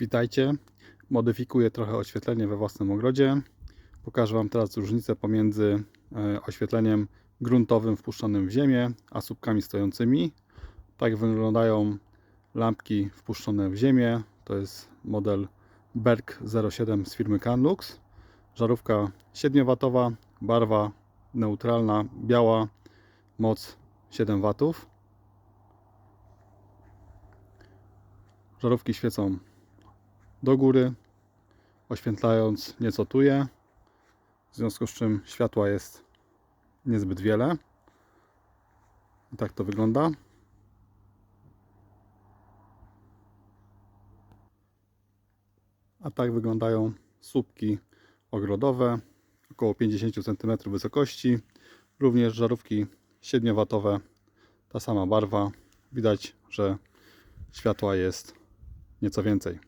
Witajcie. Modyfikuję trochę oświetlenie we własnym ogrodzie. Pokażę Wam teraz różnicę pomiędzy e, oświetleniem gruntowym wpuszczonym w ziemię, a słupkami stojącymi. Tak wyglądają lampki wpuszczone w ziemię. To jest model Berg 07 z firmy Canlux. Żarówka 7W, barwa neutralna, biała, moc 7 W. Żarówki świecą do góry, oświetlając nieco tuje, w związku z czym światła jest niezbyt wiele. I tak to wygląda. A tak wyglądają słupki ogrodowe, około 50 cm wysokości. Również żarówki 7W, ta sama barwa. Widać, że światła jest nieco więcej.